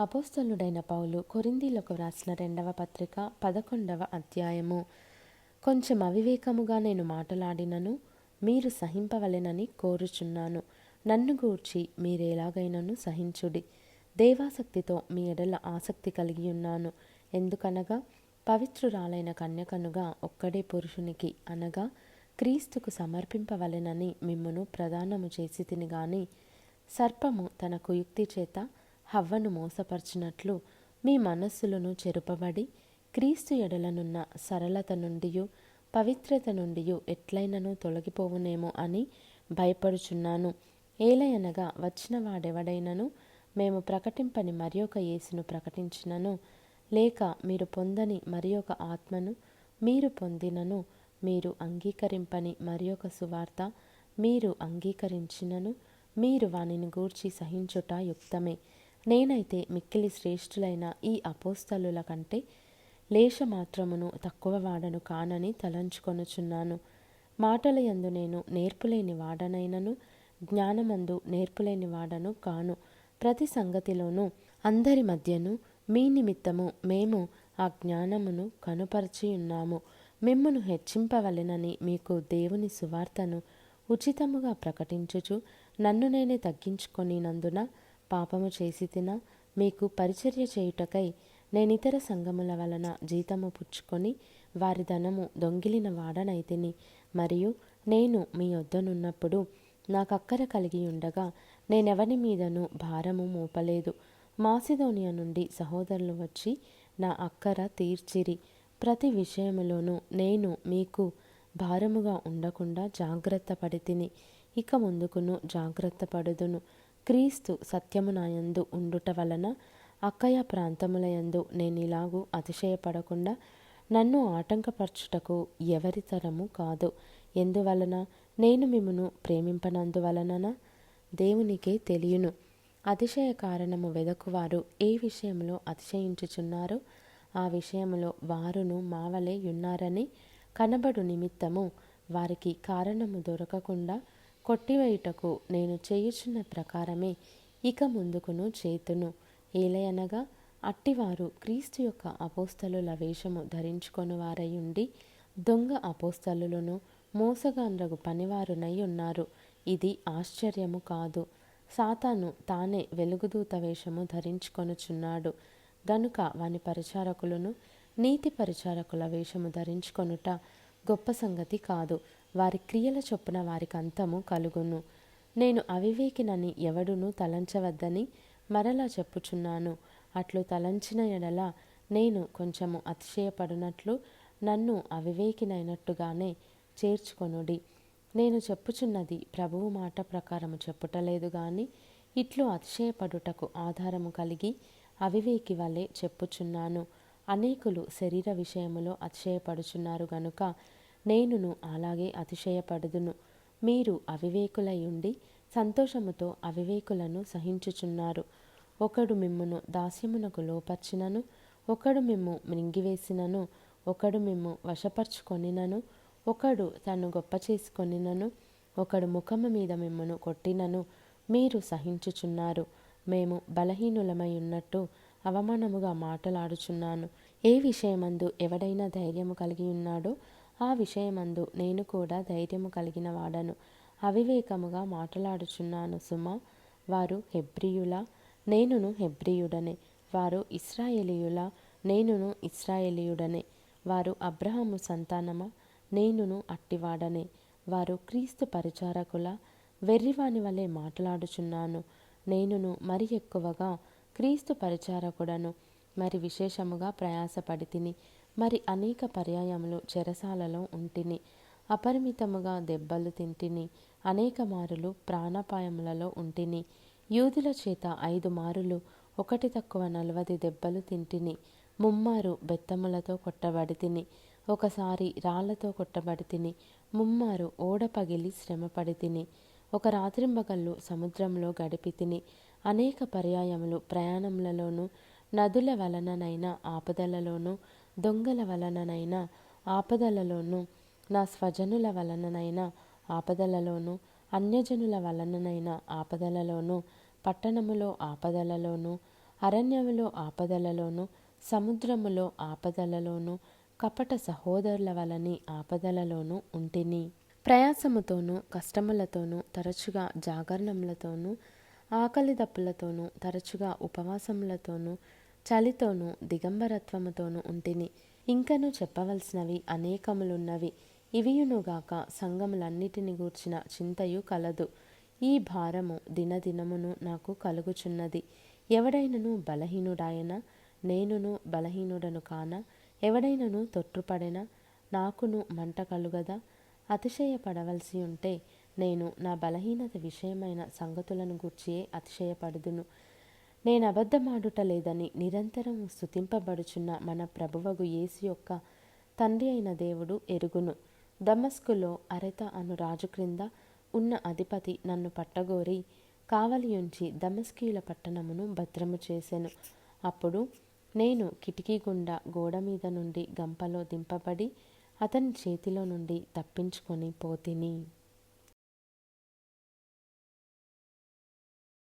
అపోస్తలుడైన పౌలు కొరిందీలకు వ్రాసిన రెండవ పత్రిక పదకొండవ అధ్యాయము. కొంచెం అవివేకముగా నేను మాటలాడినను మీరు సహింపవలెనని కోరుచున్నాను. నన్ను గూర్చి మీరెలాగైనను సహించుడి. దేవాసక్తితో మీ ఎడల ఆసక్తి కలిగి ఉన్నాను. ఎందుకనగా పవిత్రురాలైన కన్యకనుగా ఒక్కడే పురుషునికి అనగా క్రీస్తుకు సమర్పింపవలెనని మిమ్మను ప్రదానము చేసి తిని గాని సర్పము తన కుయుక్తి చేత హవ్వను మోసపరిచినట్లు మీ మనస్సులను చెరుపబడి క్రీస్తు ఎడలనున్న సరళత నుండి పవిత్రత నుండి ఎట్లయినను తొలగిపోవునేమో అని భయపడుచున్నాను. ఏలయనగా వచ్చిన వాడెవడైనను మేము ప్రకటింపని మరి ఒక యేసును ప్రకటించినను. లేక మీరు పొందని మరి ఒక ఆత్మను మీరు పొందినను మీరు అంగీకరింపని మరి ఒక సువార్త మీరు అంగీకరించినను మీరు వానిని గూర్చి సహించుట యుక్తమే. నేనైతే మిక్కిలి శ్రేష్ఠులైన ఈ అపోస్తలుల కంటే లేశమాత్రమును తక్కువ వాడను కానని తలంచుకొనుచున్నాను. మాటల యందు నేను నేర్పులేని వాడనైనను జ్ఞానమందు నేర్పులేని వాడను కాను. ప్రతి సంగతిలోనూ అందరి మధ్యను మీ నిమిత్తము మేము ఆ జ్ఞానమును కనుపరచి ఉన్నాము. మిమ్మను హెచ్చింపవలెనని మీకు దేవుని సువార్తను ఉచితముగా ప్రకటించుచు నన్ను నేనే తగ్గించుకొనినందున పాపము చేసి తిన మీకు పరిచర్య చేయుటకై నేనితర సంగముల వలన జీతము పుచ్చుకొని వారి ధనము దొంగిలిన వాడనైతిని మరియు నేను మీ వద్దనున్నప్పుడు నాకక్కర కలిగి ఉండగా నేనెవని మీదను భారము మోపలేదు. మాసిదోనియా నుండి సహోదరులు వచ్చి నా అక్కర తీర్చిరి. ప్రతి విషయములోనూ నేను మీకు భారముగా ఉండకుండా జాగ్రత్త పడితిని ఇక ముందుకును జాగ్రత్త పడుదును క్రీస్తు సత్యమునాయందు ఉండుట వలన అక్కయ ప్రాంతములయందు నేనిలాగూ అతిశయపడకుండా నన్ను ఆటంకపరచుటకు ఎవరి తరము కాదు. ఎందువలన నేను మిమ్మను ప్రేమింపనందువలన దేవునికే తెలియను. అతిశయ కారణము వెదకువారు ఏ విషయంలో అతిశయించుచున్నారో ఆ విషయంలో వారును మావలే ఉన్నారని కనబడు నిమిత్తము వారికి కారణము దొరకకుండా కొట్టివేయుటకు నేను చేయుచున్న ప్రకారమే ఇక ముందుకును చేతును. ఏలయనగా అట్టివారు క్రీస్తు యొక్క అపోస్తలుల వేషము ధరించుకొని వారయుండి దొంగ అపోస్తలులను మోసగాండ్రగు పనివారునై ఉన్నారు. ఇది ఆశ్చర్యము కాదు. సాతాను తానే వెలుగుదూత వేషము ధరించుకొనుచున్నాడు. గనుక వాని పరిచారకులను నీతి పరిచారకుల వేషము ధరించుకొనుట గొప్ప సంగతి కాదు. వారి క్రియల చొప్పున వారికి అంతము కలుగును. నేను అవివేకినని ఎవడును తలంచవద్దని మరలా చెప్పుచున్నాను. అట్లు తలంచిన ఎడల నేను కొంచెము అతిశయపడినట్లు నన్ను అవివేకినైనట్టుగానే చేర్చుకొనుడి. నేను చెప్పుచున్నది ప్రభువు మాట ప్రకారము చెప్పుటలేదు గాని ఇట్లు అతిశయపడుటకు ఆధారము కలిగి అవివేకి వలె చెప్పుచున్నాను. అనేకులు శరీర విషయములో అతిశయపడుచున్నారు గనుక నేనును అలాగే అతిశయపడుదును. మీరు అవివేకులయుండి సంతోషముతో అవివేకులను సహించుచున్నారు. ఒకడు మిమ్మును దాస్యమునకు లోపర్చినను ఒకడు మిమ్ము మృంగివేసినను ఒకడు మిమ్ము వశపరుచుకొనినను ఒకడు తను గొప్ప చేసుకొనినను ఒకడు ముఖము మీద మిమ్మను కొట్టినను మీరు సహించుచున్నారు. మేము బలహీనులమై ఉన్నట్టు అవమానముగా మాటలాడుచున్నాను. ఏ విషయమందు ఎవడైనా ధైర్యము కలిగి ఉన్నాడో ఆ విషయమందు నేను కూడా ధైర్యము కలిగిన వాడను. అవివేకముగా మాట్లాడుచున్నాను సుమ. వారు హెబ్రియుల నేనును హెబ్రియుడనే. వారు ఇస్రాయేలీయుల నేనును ఇస్రాయేలీయుడనే వారు అబ్రహము సంతానమా నేనును అట్టివాడనే. వారు క్రీస్తు పరిచారకుల వెర్రివాని వలె మాట్లాడుచున్నాను. నేనును మరి ఎక్కువగా క్రీస్తు పరిచారకుడను. మరి విశేషముగా ప్రయాసపడి తిని మరి అనేక పర్యాయములు చెరసాలలో ఉంటిని. అపరిమితముగా దెబ్బలు తింటిని. అనేక మారులు ప్రాణాపాయములలో ఉంటిని. యూదుల చేత ఐదు మారులు ఒకటి తక్కువ నలవది దెబ్బలు తింటిని. ముమ్మారు బెత్తములతో కొట్టబడి తిని ఒకసారి రాళ్ళతో కొట్టబడి తిని ముమ్మారు ఓడ పగిలి శ్రమపడి తిని ఒక రాత్రింబగళ్ళు సముద్రంలో గడిపి తిని అనేక పర్యాయములు ప్రయాణములలోనూ నదుల వలననైన ఆపదలలోనూ దొంగల వలననైనా ఆపదలలోనూ నా స్వజనుల వలననైనా ఆపదలలోనూ అన్యజనుల వలననైనా ఆపదలలోనూ పట్టణములో ఆపదలలోనూ అరణ్యములో ఆపదలలోనూ సముద్రములో ఆపదలలోనూ కపట సహోదరుల వలని ఆపదలలోనూ ఉంటిని. ప్రయాసముతోనూ కష్టములతోనూ తరచుగా జాగరణములతోనూ ఆకలి దప్పులతోనూ తరచుగా ఉపవాసములతోనూ చలితోనూ దిగంబరత్వముతోనూ ఉంటిని. ఇంకను చెప్పవలసినవి అనేకములున్నవి. ఇవియునుగాక సంఘములన్నిటిని గూర్చిన చింతయు కలదు. ఈ భారము దినదినమును నాకు కలుగుచున్నది. ఎవడైనను బలహీనుడాయన నేనును బలహీనుడను కాన ఎవడైనను తొట్టుపడిన నాకును మంట కలుగదా? అతిశయపడవలసి ఉంటే నేను నా బలహీనత విషయమైన సంగతులను గూర్చియే అతిశయపడుదును. నేను అబద్ధమాడుట లేదని నిరంతరం స్థుతింపబడుచున్న మన ప్రభువగు యేసు యొక్క తండ్రి అయిన దేవుడు ఎరుగును. దమస్కులో అరెత అను రాజు క్రింద ఉన్న అధిపతి నన్ను పట్టగోరి కావలియుంచి దమస్కీల పట్టణమును భద్రము చేసెను. అప్పుడు నేను కిటికీ గుండా గోడ మీద నుండి గంపలో దింపబడి అతని చేతిలో నుండి తప్పించుకొని పోతిని.